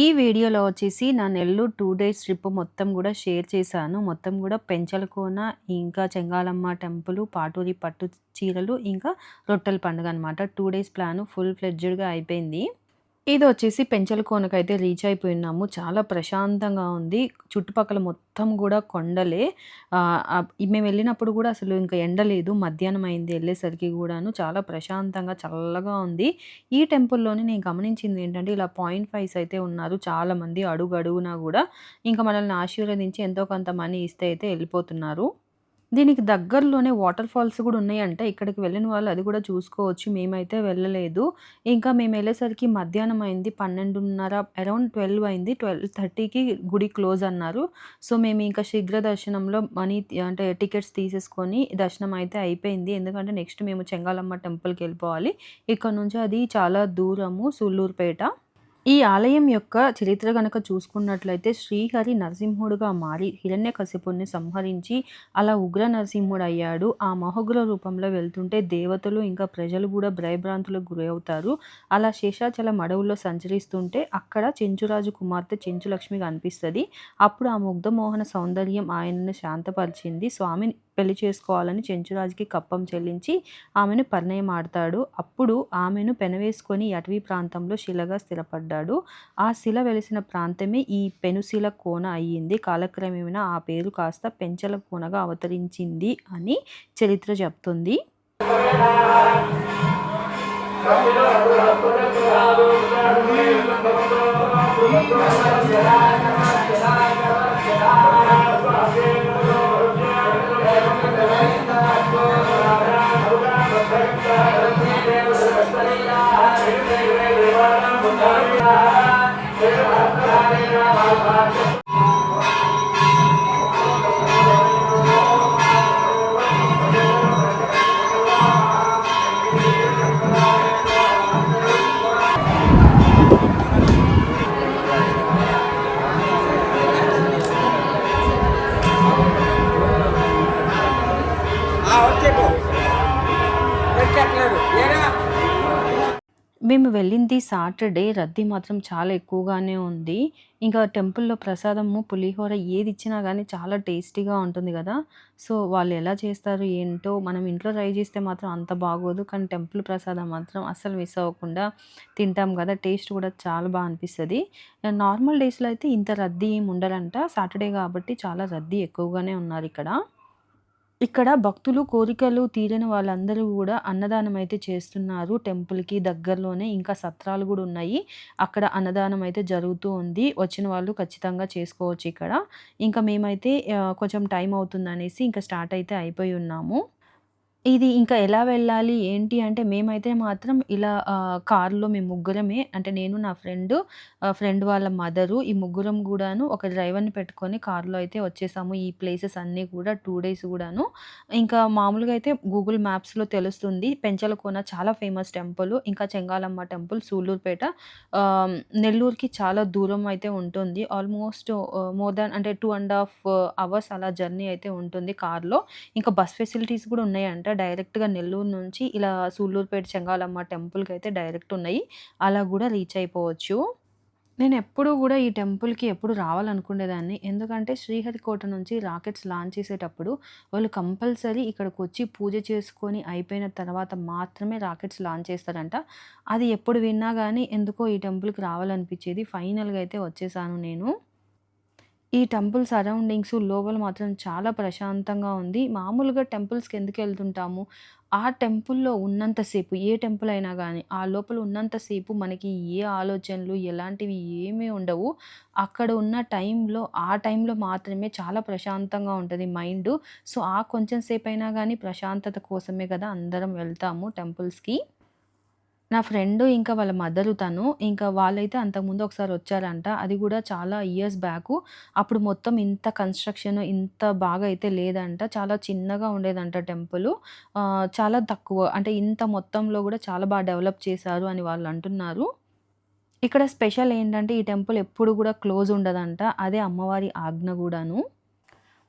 ఈ వీడియోలో వచ్చేసి నా నెల్లూరు టూ డేస్ ట్రిప్ మొత్తం కూడా షేర్ చేశాను. మొత్తం కూడా పెంచలకోన ఇంకా చెంగాలమ్మ టెంపుల్ పాటూరి పట్టు చీరలు ఇంకా రొట్టెల పండుగ అనమాట టూ డేస్ ప్లాన్ ఫుల్ ఫ్లెడ్జ్డ్గా అయిపోయింది. ఇది వచ్చేసి పెంచలకోనకైతే రీచ్ అయిపోయి ఉన్నాము చాలా ప్రశాంతంగా ఉంది. చుట్టుపక్కల మొత్తం కూడా కొండలే. మేము వెళ్ళినప్పుడు కూడా అసలు ఇంకా ఎండ లేదు. మధ్యాహ్నం అయింది వెళ్ళేసరికి కూడాను. చాలా ప్రశాంతంగా చల్లగా ఉంది. ఈ టెంపుల్లోనే నేను గమనించింది ఏంటంటే ఇలా పాయింట్ ఫైవ్స్ అయితే ఉన్నారు. చాలా మంది అడుగు అడుగునా కూడా ఇంకా మనల్ని ఆశీర్వదించి ఎంతో కొంత మనీ ఇస్తే అయితే వెళ్ళిపోతున్నారు. దీనికి దగ్గరలోనే వాటర్ ఫాల్స్ కూడా ఉన్నాయంట. ఇక్కడికి వెళ్ళిన వాళ్ళు అది కూడా చూసుకోవచ్చు. మేమైతే వెళ్ళలేదు. ఇంకా మేము వెళ్ళేసరికి మధ్యాహ్నం అయింది. పన్నెండున్నర అరౌండ్ ట్వెల్వ్ అయింది. ట్వెల్వ్ థర్టీకి గుడి క్లోజ్ అన్నారు. సో మేము ఇంకా శీఘ్ర దర్శనంలో మనీ అంటే టికెట్స్ తీసేసుకొని దర్శనం అయితే అయిపోయింది. ఎందుకంటే నెక్స్ట్ మేము చెంగాలమ్మ టెంపుల్కి వెళ్ళిపోవాలి. ఇక్కడ నుంచి అది చాలా దూరము సుల్లూరుపేట ఈ ఆలయం యొక్క చరిత్ర గనక చూసుకున్నట్లయితే శ్రీహరి నరసింహుడుగా మారి హిరణ్యకశిపుణ్ణి సంహరించి అలా ఉగ్ర నరసింహుడు అయ్యాడు. ఆ మహోగ్ర రూపంలో వెళ్తుంటే దేవతలు ఇంకా ప్రజలు కూడా భయభ్రాంతులకు గురవుతారు. అలా శేషాచలం అడవుల్లో సంచరిస్తుంటే అక్కడ చెంచురాజు కుమార్తె చెంచులక్ష్మి కనిపిస్తుంది. అప్పుడు ఆ ముగ్ధమోహన సౌందర్యం ఆయనను శాంతపరిచింది. స్వామిని పెళ్ళి చేసుకోవాలని చెంచురాజుకి కప్పం చెల్లించి ఆమెను పరిణయం ఆడతాడు అప్పుడు ఆమెను పెనవేసుకొని అటవీ ప్రాంతంలో శిలగా స్థిరపడ్డాడు. ఆ శిల వెలిసిన ప్రాంతమే ఈ పెనుశిల కోన అయ్యింది. కాలక్రమేణా ఆ పేరు కాస్త పెంచల కోనగా అవతరించింది అని చరిత్ర చెప్తుంది. Amen. ఎక్కట్లేదు ఏరా? మేము వెళ్ళింది సాటర్డే. రద్దీ మాత్రం చాలా ఎక్కువగానే ఉంది. ఇంకా టెంపుల్లో ప్రసాదము పులిహోర ఏది ఇచ్చినా కానీ చాలా టేస్టీగా ఉంటుంది కదా. సో వాళ్ళు ఎలా చేస్తారు ఏంటో మనం ఇంట్లో ట్రై చేస్తే మాత్రం అంత బాగోదు. కానీ టెంపుల్ ప్రసాదం మాత్రం అస్సలు మిస్ అవ్వకుండా తింటాం కదా. టేస్ట్ కూడా చాలా బాగా అనిపిస్తుంది. నార్మల్ డేస్లో అయితే ఇంత రద్దీ ఏమి ఉండరంట. సాటర్డే కాబట్టి చాలా రద్దీ ఎక్కువగానే ఉన్నారు ఇక్కడ. ఇక్కడ భక్తులు కోరికలు తీరని వాళ్ళందరూ కూడా అన్నదానం అయితే చేస్తున్నారు టెంపుల్‌కి దగ్గరలోనే. ఇంకా సత్రాలు కూడా ఉన్నాయి. అక్కడ అన్నదానం అయితే జరుగుతూ ఉంది. వచ్చిన వాళ్ళు ఖచ్చితంగా చేసుకోవచ్చు ఇక్కడ. ఇంకా మేమైతే కొంచెం టైం అవుతుందనేసి ఇంకా స్టార్ట్ అయితే అయిపోయి ఉన్నాము. ఇది ఇంకా ఎలా వెళ్ళాలి ఏంటి అంటే మేమైతే మాత్రం ఇలా కార్లో కారులో మేము ముగ్గురమే అంటే నేను నా ఫ్రెండ్ ఫ్రెండ్ వాళ్ళ మదరు ఈ ముగ్గురం కూడాను ఒక డ్రైవర్‌ని పెట్టుకొని కారులో అయితే వచ్చేసాము. ఈ ప్లేసెస్ అన్నీ కూడా టూ డేస్ కూడాను ఇంకా మామూలుగా అయితే గూగుల్ మ్యాప్స్‌లో తెలుస్తుంది. పెంచలకోన చాలా ఫేమస్ టెంపుల్. ఇంకా చెంగాలమ్మ టెంపుల్ సూళ్ళూరుపేట నెల్లూరుకి చాలా దూరం అయితే ఉంటుంది. ఆల్మోస్ట్ మోర్ దాన్ అంటే టూ అండ్ హాఫ్ అవర్స్ అలా జర్నీ అయితే ఉంటుంది కార్‌లో. ఇంకా బస్ ఫెసిలిటీస్ కూడా ఉన్నాయంట. డైరెక్ట్‌గా నెల్లూరు నుంచి ఇలా సూళ్ళూరుపేట చెంగాలమ్మ టెంపుల్కి అయితే డైరెక్ట్ ఉన్నాయి. అలా కూడా రీచ్ అయిపోవచ్చు. నేను ఎప్పుడూ కూడా ఈ టెంపుల్‌కి ఎప్పుడు రావాలనుకునేదాన్ని. ఎందుకంటే శ్రీహరికోట నుంచి రాకెట్స్ లాంచ్ చేసేటప్పుడు వాళ్ళు కంపల్సరీ ఇక్కడికి వచ్చి పూజ చేసుకొని అయిపోయిన తర్వాత మాత్రమే రాకెట్స్ లాంచ్ చేస్తారంట. అది ఎప్పుడు విన్నా కానీ ఎందుకో ఈ టెంపుల్‌కి రావాలనిపించేది ఫైనల్‌గా అయితే వచ్చేసాను నేను. ఈ టెంపుల్ సరౌండింగ్స్ లోపల మాత్రం చాలా ప్రశాంతంగా ఉంది. మామూలుగా టెంపుల్స్‌కి ఎందుకు వెళ్తుంటాము ఆ టెంపుల్‌లో ఉన్నంతసేపు ఏ టెంపుల్ అయినా కానీ ఆ లోపల ఉన్నంతసేపు మనకి ఏ ఆలోచనలు ఎలాంటివి ఏమీ ఉండవు. అక్కడ ఉన్న టైంలో ఆ టైంలో మాత్రమే చాలా ప్రశాంతంగా ఉంటుంది మైండ్ సో, ఆ కొంచెం సేపైనా కానీ ప్రశాంతత కోసమే కదా అందరం వెళ్తాము టెంపుల్స్‌కి. నా ఫ్రెండు ఇంకా వాళ్ళ మదరు తను. ఇంకా వాళ్ళైతే అంతకుముందు ఒకసారి వచ్చారంట. అది కూడా చాలా ఇయర్స్ బ్యాకు. అప్పుడు మొత్తం ఇంత కన్‌స్ట్రక్షన్ ఇంత బాగా అయితే లేదంట. చాలా చిన్నగా ఉండేదంట టెంపుల్ చాలా తక్కువ అంటే ఇంత మొత్తంలో కూడా చాలా బాగా డెవలప్ చేశారు అని వాళ్ళు అంటున్నారు ఇక్కడ స్పెషల్ ఏంటంటే ఈ టెంపుల్ ఎప్పుడు కూడా క్లోజ్ ఉండదంట. అదే అమ్మవారి ఆజ్ఞ కూడాను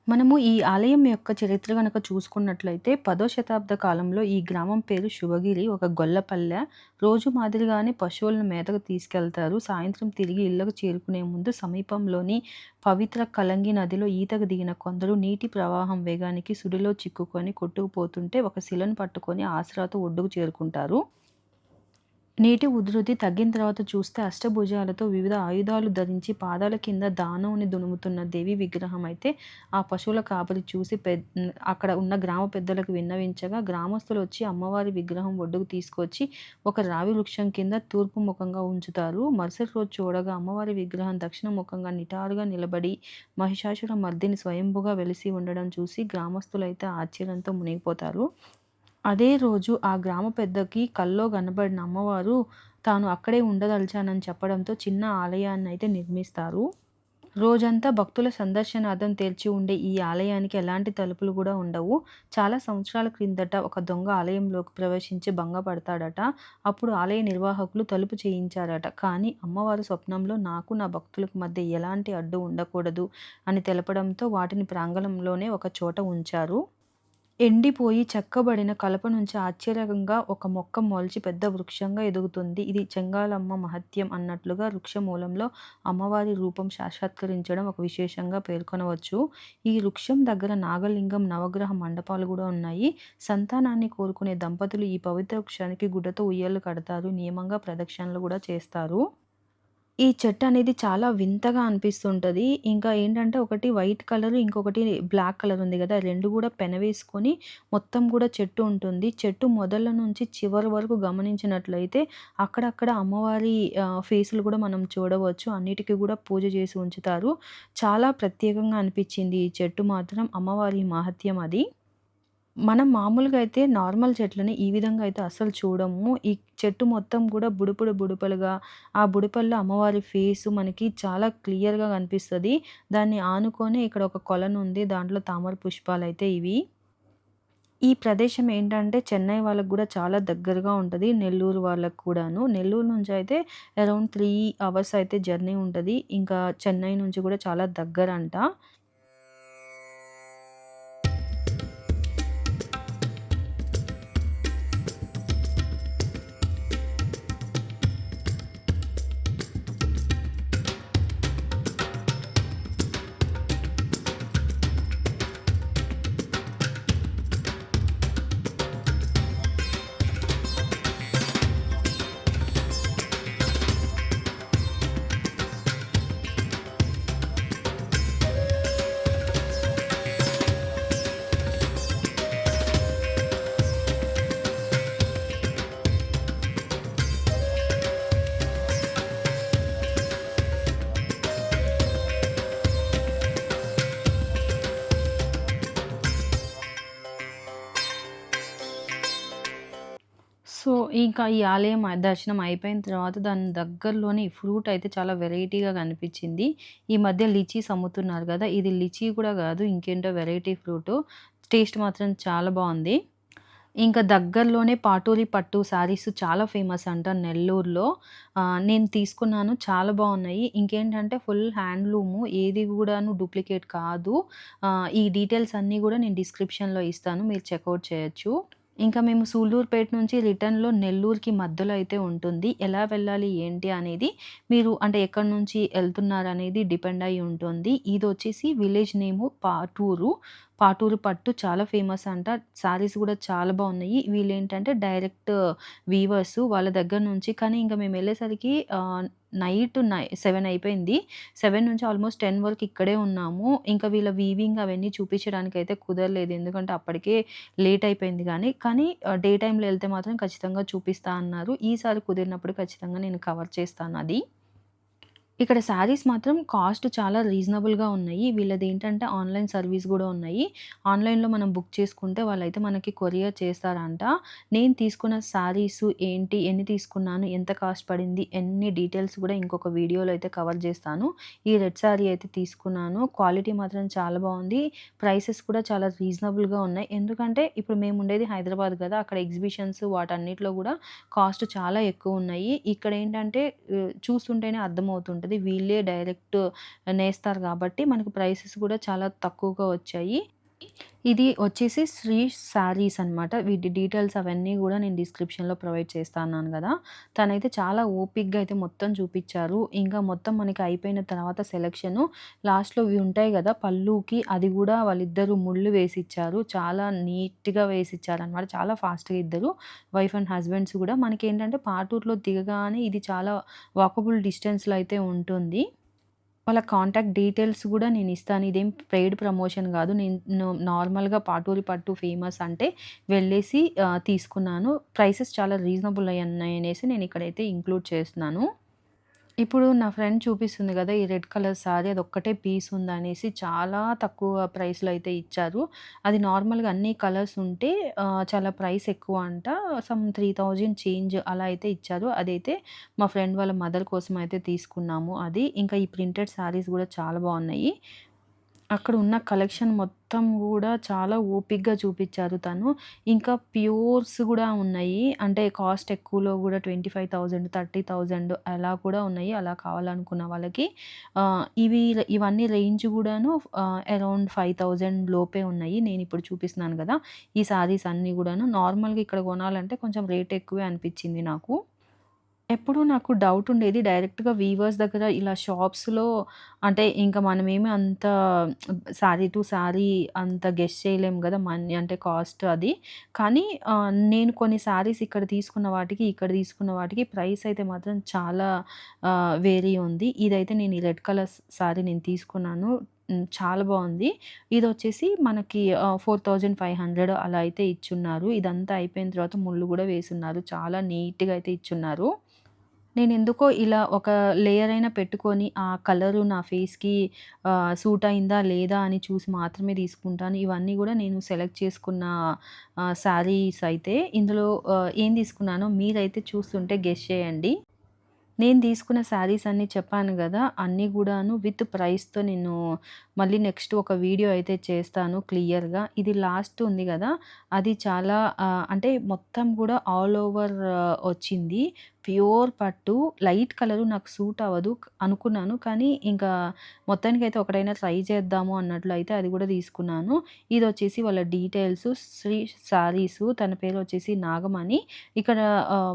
మనము ఈ ఆలయం యొక్క చరిత్ర కనుక చూసుకున్నట్లయితే పదో శతాబ్ద కాలంలో ఈ గ్రామం పేరు శివగిరి. ఒక గొల్లపల్లె. రోజు మాదిరిగానే పశువులను మేతకు తీసుకెళ్తారు. సాయంత్రం తిరిగి ఇళ్ళకు చేరుకునే ముందు సమీపంలోని పవిత్ర కలంగి నదిలో ఈతకు దిగిన కొందరు నీటి ప్రవాహం వేగానికి సుడిలో చిక్కుకొని కొట్టుకుపోతుంటే ఒక శిలను పట్టుకొని ఆసరాతో ఒడ్డుకు చేరుకుంటారు. నీటి ఉధృతి తగ్గిన తర్వాత చూస్తే అష్టభుజాలతో వివిధ ఆయుధాలు ధరించి పాదాల కింద దానవుని దునుముతున్న దేవి విగ్రహం అయితే ఆ పశువుల కాపరి చూసి పె అక్కడ ఉన్న గ్రామ పెద్దలకు విన్నవించగా గ్రామస్తులు వచ్చి అమ్మవారి విగ్రహం ఒడ్డుకు తీసుకొచ్చి ఒక రావి వృక్షం కింద తూర్పు ముఖంగా ఉంచుతారు. మరుసటి రోజు చూడగా అమ్మవారి విగ్రహం దక్షిణ ముఖంగా నిటారుగా నిలబడి మహిషాసుర మర్దిని స్వయంభుగా వెలిసి ఉండడం చూసి గ్రామస్తులైతే ఆశ్చర్యంతో మునిగిపోతారు. అదే రోజు ఆ గ్రామ పెద్దకి కల్లో కనబడిన అమ్మవారు తాను అక్కడే ఉండదలిచానని చెప్పడంతో చిన్న ఆలయాన్ని అయితే నిర్మిస్తారు. రోజంతా భక్తుల సందర్శనార్థం తెరిచి ఉండే ఈ ఆలయానికి ఎలాంటి తలుపులు కూడా ఉండవు. చాలా సంవత్సరాల క్రిందట ఒక దొంగ ఆలయంలోకి ప్రవేశించి భంగపడతాడట. అప్పుడు ఆలయ నిర్వాహకులు తలుపు చేయించారట. కానీ అమ్మవారి స్వప్నంలో నాకు నా భక్తులకు మధ్య ఎలాంటి అడ్డు ఉండకూడదు అని తెలపడంతో వాటిని ప్రాంగణంలోనే ఒక చోట ఉంచారు. ఎండిపోయి చెక్కబడిన కలప నుంచి ఆశ్చర్యంగా ఒక మొక్క మొలిచి పెద్ద వృక్షంగా ఎదుగుతుంది. ఇది చెంగాలమ్మ మహత్యం అన్నట్లుగా వృక్ష మూలంలో అమ్మవారి రూపం సాక్షాత్కరించడం ఒక విశేషంగా పేర్కొనవచ్చు. ఈ వృక్షం దగ్గర నాగలింగం నవగ్రహ మండపాలు కూడా ఉన్నాయి. సంతానాన్ని కోరుకునే దంపతులు ఈ పవిత్ర వృక్షానికి గుడ్డతో ఉయ్యలు కడతారు. నియమంగా ప్రదక్షిణలు కూడా చేస్తారు. ఈ చెట్టు అనేది చాలా వింతగా అనిపిస్తుంటది. ఇంకా ఏంటంటే ఒకటి వైట్ కలర్, ఇంకొకటి బ్లాక్ కలర్ ఉంది కదా రెండు కూడా పెనవేసుకొని మొత్తం కూడా చెట్టు ఉంటుంది. చెట్టు మొదల నుంచి చివరి వరకు గమనించినట్లయితే అక్కడక్కడ అమ్మవారి ఫేసులు కూడా మనం చూడవచ్చు. అన్నిటికి కూడా పూజ చేసి ఉంచుతారు. చాలా ప్రత్యేకంగా అనిపించింది ఈ చెట్టు మాత్రం. అమ్మవారి మహత్యం అది. మనం మామూలుగా అయితే నార్మల్ చెట్లని ఈ విధంగా అయితే అస్సలు చూడము. ఈ చెట్టు మొత్తం కూడా బుడుపుడు బుడుపలుగా, ఆ బుడుపల్లో అమ్మవారి ఫేసు మనకి చాలా క్లియర్‌గా కనిపిస్తుంది దాన్ని ఆనుకొని ఇక్కడ ఒక కొలను ఉంది దాంట్లో తామర పుష్పాలు అయితే ఇవి. ఈ ప్రదేశం ఏంటంటే చెన్నై వాళ్ళకు కూడా చాలా దగ్గరగా ఉంటుంది నెల్లూరు వాళ్ళకు కూడాను. నెల్లూరు నుంచి అయితే అరౌండ్ త్రీ అవర్స్ అయితే జర్నీ ఉంటుంది ఇంకా చెన్నై నుంచి కూడా చాలా దగ్గర అంట ఇంకా ఈ ఆలయం దర్శనం అయిపోయిన తర్వాత దాని దగ్గరలోని ఫ్రూట్ అయితే చాలా వెరైటీగా కనిపించింది. ఈ మధ్య లిచీస్ అమ్ముతున్నారు కదా ఇది లిచీ కూడా కాదు ఇంకేంటో వెరైటీ ఫ్రూటు. టేస్ట్ మాత్రం చాలా బాగుంది ఇంకా దగ్గరలోనే పాటూరి పట్టు శారీస్ చాలా ఫేమస్ అంట నెల్లూరులో. నేను తీసుకున్నాను. చాలా బాగున్నాయి ఇంకేంటంటే ఫుల్ హ్యాండ్లూము. ఏది కూడాను డూప్లికేట్ కాదు. ఈ డీటెయిల్స్ అన్నీ కూడా నేను డిస్క్రిప్షన్‌లో ఇస్తాను. మీరు చెక్అవుట్ చేయొచ్చు. ఇంకా మేము సూళ్ళూరుపేట నుంచి రిటర్న్‌లో నెల్లూరుకి మధ్యలో అయితే ఉంటుంది. ఎలా వెళ్ళాలి ఏంటి అనేది మీరు అంటే ఎక్కడి నుంచి వెళ్తున్నారు అనేది డిపెండ్ అయి ఉంటుంది. ఇది వచ్చేసి విలేజ్ నేము పాటూరు. పాటూరు పట్టు చాలా ఫేమస్ అంట. శారీస్ కూడా చాలా బాగున్నాయి. వీళ్ళేంటంటే డైరెక్ట్ వీవర్స్ వాళ్ళ దగ్గర నుంచి కానీ ఇంకా మేము వెళ్ళేసరికి నైట్ నై సెవెన్ అయిపోయింది. సెవెన్ నుంచి ఆల్మోస్ట్ టెన్ వరకు ఇక్కడే ఉన్నాము. ఇంకా వీళ్ళ వీవింగ్ అవన్నీ చూపించడానికి అయితే కుదరలేదు. ఎందుకంటే అప్పటికే లేట్ అయిపోయింది కానీ కానీ డే టైంలో వెళ్తే మాత్రం ఖచ్చితంగా చూపిస్తా అన్నారు. ఈసారి కుదిరినప్పుడు ఖచ్చితంగా నేను కవర్ చేస్తాను అది. ఇక్కడ శారీస్ మాత్రం కాస్ట్ చాలా రీజనబుల్‌గా ఉన్నాయి. వీళ్ళది ఏంటంటే ఆన్‌లైన్ సర్వీస్ కూడా ఉన్నాయి. ఆన్‌లైన్‌లో మనం బుక్ చేసుకుంటే వాళ్ళైతే మనకి కొరియర్ చేస్తారంట. నేను తీసుకున్న శారీస్ ఏంటి? ఎన్ని తీసుకున్నాను? ఎంత కాస్ట్ పడింది? ఎన్ని డీటెయిల్స్ కూడా ఇంకొక వీడియోలో అయితే కవర్ చేస్తాను. ఈ రెడ్ శారీ అయితే తీసుకున్నాను. క్వాలిటీ మాత్రం చాలా బాగుంది. ప్రైసెస్ కూడా చాలా రీజనబుల్‌గా ఉన్నాయి. ఎందుకంటే ఇప్పుడు మేము ఉండేది హైదరాబాద్ కదా అక్కడ ఎగ్జిబిషన్స్ వాటన్నిటిలో కూడా కాస్ట్ చాలా ఎక్కువ ఉన్నాయి. ఇక్కడ ఏంటంటే చూస్తుంటేనే అర్థమవుతుంటుంది ఉంటుంది వీళ్ళే డైరెక్ట్ నేస్తారు కాబట్టి మనకు ప్రైసెస్ కూడా చాలా తక్కువగా వచ్చాయి. ఇది వచ్చేసి శ్రీ శారీస్ అనమాట. వీటి డీటెయిల్స్ అవన్నీ కూడా నేను డిస్క్రిప్షన్‌లో ప్రొవైడ్ చేస్తాను కదా తనైతే చాలా ఓపిక్గా అయితే మొత్తం చూపించారు ఇంకా మొత్తం మనకి అయిపోయిన తర్వాత సెలక్షను లాస్ట్‌లో ఇవి ఉంటాయి కదా పళ్ళుకి అది కూడా వాళ్ళిద్దరూ ముళ్ళు వేసిచ్చారు. చాలా నీట్‌గా వేసిచ్చారనమాట. చాలా ఫాస్ట్‌గా ఇద్దరు వైఫ్ అండ్ హస్బెండ్స్ కూడా మనకి ఏంటంటే పాటూరులో దిగగానే ఇది చాలా వాకబుల్ డిస్టెన్స్‌లో అయితే ఉంటుంది. వాళ్ళ కాంటాక్ట్ డీటెయిల్స్ కూడా నేను ఇస్తాను ఇదేం పెయిడ్ ప్రమోషన్ కాదు నేను నార్మల్‌గా పాటూరి పట్టు ఫేమస్ అంటే వెళ్ళేసి తీసుకున్నాను. ప్రైసెస్ చాలా రీజనబుల్ ఉన్నాయనేసి నేనిక్కడైతే ఇంక్లూడ్ చేస్తున్నాను. ఇప్పుడు నా ఫ్రెండ్ చూపిస్తుంది కదా ఈ రెడ్ కలర్ సారీ ఒక్కటే పీస్ ఉందనేసి చాలా తక్కువ ప్రైస్‌లో అయితే ఇచ్చారు. అది నార్మల్‌గా అన్ని కలర్స్ ఉంటే చాలా ప్రైస్ ఎక్కువ అంట. సమ్ 3000 చేంజ్ అలా అయితే ఇచ్చారు. అదైతే మా ఫ్రెండ్ వాళ్ళ మదర్ కోసం అయితే తీసుకున్నాము అది. ఇంకా ఈ ప్రింటెడ్ శారీస్ కూడా చాలా బాగున్నాయి అక్కడ ఉన్న కలెక్షన్ మొత్తం కూడా చాలా ఓపిగ్గా చూపించారు తను. ఇంకా ప్యూర్స్ కూడా ఉన్నాయి. అంటే కాస్ట్ ఎక్కువలో కూడా twenty five thousand thirty thousand అలా కూడా ఉన్నాయి. అలా కావాలనుకున్న వాళ్ళకి. ఇవి ఇవన్నీ రేంజ్ కూడాను అరౌండ్ ఫైవ్ థౌజండ్ లోపే ఉన్నాయి. నేను ఇప్పుడు చూపిస్తున్నాను కదా ఈ శారీస్ అన్నీ కూడాను నార్మల్‌గా ఇక్కడ కొనాలంటే కొంచెం రేట్ ఎక్కువే అనిపించింది నాకు. ఎప్పుడూ నాకు డౌట్ ఉండేది. డైరెక్ట్‌గా వీవర్స్ దగ్గర ఇలా షాప్స్‌లో అంటే ఇంకా మనమేమి అంత శారీ టు శారీ అంత గెస్ చేయలేం గదా! మనీ అంటే కాస్ట్ అది. కానీ ఆహ్, నేను కొన్ని శారీస్ ఇక్కడ తీసుకున్న వాటికి, ఇక్కడ తీసుకున్న వాటికి ప్రైస్ అయితే మాత్రం చాలా ఆహ్, వేరీ ఉంది. ఇదైతే నేను ఈ రెడ్ కలర్ శారీ నేను తీసుకున్నాను. హ్మ్. చాలా బావుంది. ఇదొచ్చేసి మనకి ఆహ్, 4500 అలా అయితే ఇచ్చున్నారు. ఇదంతా అయిపోయిన తర్వాత ముళ్ళు గూడా వేసున్నారు. చాలా నీట్‌గా అయితే ఇచ్చున్నారు. నేనెందుకో ఇలా ఒక లేయర్ అయినా పెట్టుకొని ఆ కలరు నా ఫేస్‌కి సూట్ అయిందా లేదా అని చూసి మాత్రమే తీసుకుంటాను. ఇవన్నీ కూడా నేను సెలెక్ట్ చేసుకున్న శారీస్ అయితే. ఇందులో ఏం తీసుకున్నానో మీరైతే చూస్తుంటే గెస్ చేయండి. నేను తీసుకున్న శారీస్ అన్నీ చెప్పాను కదా అన్నీ కూడాను విత్ ప్రైస్‌తో నేను మళ్ళీ నెక్స్ట్ ఒక వీడియో అయితే చేస్తాను క్లియర్‌గా. ఇది లాస్ట్ ఉంది కదా అది చాలా అంటే మొత్తం కూడా ఆల్ ఓవర్ వచ్చింది. ప్యూర్ పట్టు లైట్ కలరు నాకు సూట్ అవ్వదు అనుకున్నాను. కానీ ఇంకా మొత్తానికి అయితే ఒకటైనా ట్రై చేద్దాము అన్నట్లు అయితే అది కూడా తీసుకున్నాను. ఇది వచ్చేసి వాళ్ళ డీటెయిల్స్ శ్రీ శారీస్ తన పేరు వచ్చేసి నాగమణి. ఇక్కడ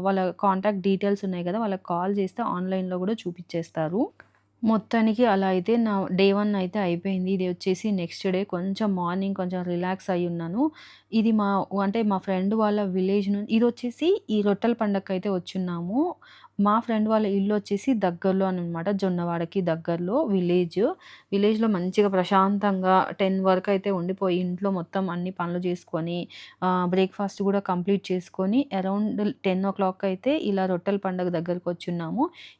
వాళ్ళ కాంటాక్ట్ డీటెయిల్స్ ఉన్నాయి కదా వాళ్ళకి కాల్ చేస్తే ఆన్‌లైన్‌లో కూడా చూపిచ్చేస్తారు. మొత్తానికి అలా అయితే నా డే వన్ అయితే అయిపోయింది. ఇది వచ్చేసి నెక్స్ట్ డే కొంచెం మార్నింగ్ కొంచెం రిలాక్స్ అయి ఉన్నాను ఇది మా అంటే మా ఫ్రెండ్ వాళ్ళ విలేజ్ నుండి ఇది వచ్చేసి ఈ రొట్టెల పండగ అయితే వచ్చున్నాము. మా ఫ్రెండ్ వాళ్ళ ఇల్లు వచ్చేసి దగ్గరలో అనమాట. జొన్నవాడకి దగ్గరలో విలేజ్. విలేజ్‌లో మంచిగా ప్రశాంతంగా టెన్ వరకు అయితే ఉండిపోయి ఇంట్లో మొత్తం అన్ని పనులు చేసుకొని బ్రేక్‌ఫాస్ట్ కూడా కంప్లీట్ చేసుకొని అరౌండ్ 10:00 అయితే ఇలా రొట్టెల పండగ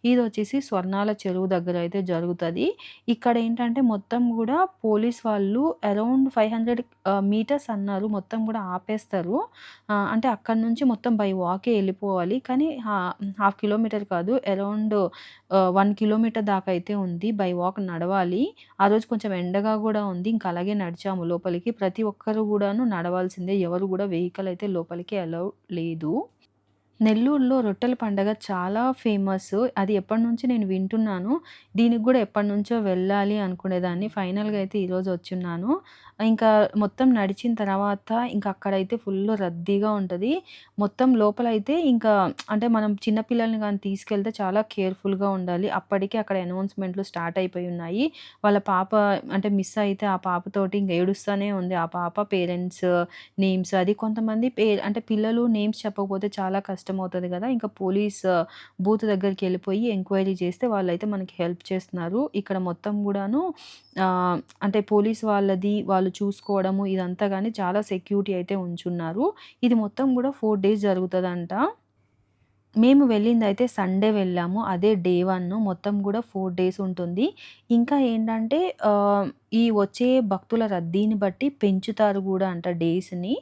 ఇది వచ్చేసి స్వర్ణాల చెరువు దగ్గర అయితే జరుగుతుంది ఇక్కడ ఏంటంటే మొత్తం కూడా పోలీస్ వాళ్ళు అరౌండ్ ఫైవ్ హండ్రెడ్ మీటర్స్ అన్నారు. మొత్తం కూడా ఆపేస్తారు. అంటే అక్కడ నుంచి మొత్తం బై వాకే వెళ్ళిపోవాలి కానీ హాఫ్ కిలోమీటర్ కిలోమీటర్ కాదు అరౌండ్ వన్ కిలోమీటర్ దాకా అయితే ఉంది. బై వాక్ నడవాలి. ఆ రోజు కొంచెం ఎండగా కూడా ఉంది. ఇంక అలాగే నడిచాము లోపలికి. ప్రతి ఒక్కరు కూడాను నడవాల్సిందే. ఎవరు కూడా వెహికల్ అయితే లోపలికి అలౌ లేదు. నెల్లూరులో రొట్టెల పండగ చాలా ఫేమస్. అది ఎప్పటినుంచో నేను వింటున్నాను. దీనికి గూడా ఎప్పటినుంచో వెళ్ళాలి అనుకునేదాన్ని. ఫైనల్‌గా అయితే ఈరోజు వచ్చున్నాను. ఇంకా మొత్తం నడిచిన తర్వాత ఇంకా అక్కడైతే ఫుల్ రద్దీగా ఉంటుంది మొత్తం లోపలైతే ఇంకా అంటే మనం చిన్న పిల్లల్ని తీసుకెళ్తే చాలా కేర్‌ఫుల్‌గా ఉండాలి. అప్పటికే అక్కడ అనౌన్స్‌మెంట్‌లు స్టార్ట్ అయిపోయి ఉన్నాయి. వాళ్ళ పాప అంటే మిస్ అయితే ఆ పాపతోటి ఇంక ఏడుస్తూనే ఉంది. ఆ పాప పేరెంట్స్ నేమ్స్ అది కొంతమంది పే అంటే పిల్లలు నేమ్స్ చెప్పకపోతే చాలా కష్టం కష్టమవుతుంది కదా ఇంకా పోలీస్ బూత్ దగ్గరికి వెళ్ళిపోయి ఎంక్వైరీ చేస్తే వాళ్ళైతే మనకి హెల్ప్ చేస్తున్నారు. ఇక్కడ మొత్తం కూడాను అంటే పోలీస్ వాళ్ళది వాళ్ళు చూసుకోవడము ఇదంతా కానీ చాలా సెక్యూరిటీ అయితే ఉంచున్నారు. ఇది మొత్తం కూడా ఫోర్ డేస్ జరుగుతుందంట మేము వెళ్ళిందైతే సండే వెళ్ళాము. అదే డే వన్ మొత్తం గూడా 4 డేస్ ఉంటుంది. ఇంకా ఏంటంటే ఆహ్, ఈ వచ్చే భక్తుల రద్దీని బట్టి పెంచుతారు గూడా అంట డేస్‌ని.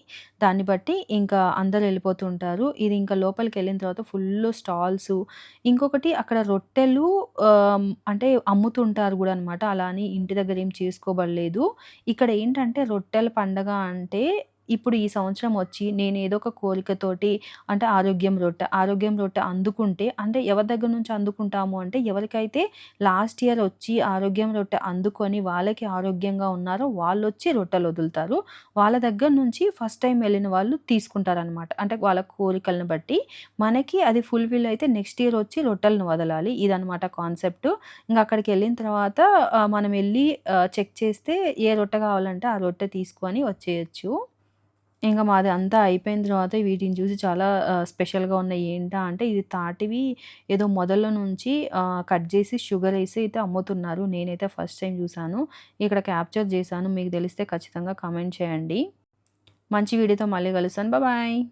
దాన్ని బట్టి ఇంకా అందరు వెళ్ళిపోతుంటారు ఇది ఇంకా లోపలికెళ్ళిన తర్వాత ఫుల్లు స్టాల్సు. ఇంకొకటి అక్కడ రొట్టెలు ఆహ్, అంటే అమ్ముతుంటారు గూడా అనమాట. అలా అని ఇంటి దగ్గర ఏం చేసుకోబడలేదు. ఇక్కడ ఏంటంటే రొట్టెల పండగ అంటే ఇప్పుడు ఈ సంవత్సరం వచ్చి నేను ఏదో ఒక కోరికతోటి అంటే ఆరోగ్యం రొట్టె ఆరోగ్యం రొట్టె అందుకుంటే అంటే ఎవరి దగ్గర నుంచి అందుకుంటాము అంటే ఎవరికైతే లాస్ట్ ఇయర్ వచ్చి ఆరోగ్యం రొట్టె అందుకొని వాళ్ళకి ఆరోగ్యంగా ఉన్నారో వాళ్ళు వచ్చి రొట్టెలు వదులుతారు. వాళ్ళ దగ్గర నుంచి ఫస్ట్ టైం వెళ్ళిన వాళ్ళు తీసుకుంటారనమాట అంటే వాళ్ళ కోరికలను బట్టి మనకి అది ఫుల్ఫిల్ అయితే నెక్స్ట్ ఇయర్ వచ్చి రొట్టెలను వదలాలి. ఇదనమాట కాన్సెప్ట్. ఇంకా అక్కడికి వెళ్ళిన తర్వాత మనం వెళ్ళి చెక్ చేస్తే ఏ రొట్టె కావాలంటే ఆ రొట్టె తీసుకొని వచ్చేయచ్చు. ఇంకా మాది అంతా అయిపోయిన తర్వాత వీటిని చూసి చాలా స్పెషల్‌గా ఉన్నాయి. ఏంటా అంటే ఇది తాటివి ఏదో మొదల నుంచి కట్ చేసి షుగర్ వేసి అయితే అమ్ముతున్నారు. నేనైతే ఫస్ట్ టైం చూశాను ఇక్కడ క్యాప్చర్ చేశాను. మీకు తెలిస్తే ఖచ్చితంగా కామెంట్ చేయండి. మంచి వీడియోతో మళ్ళీ కలుస్తాను. బాయ్.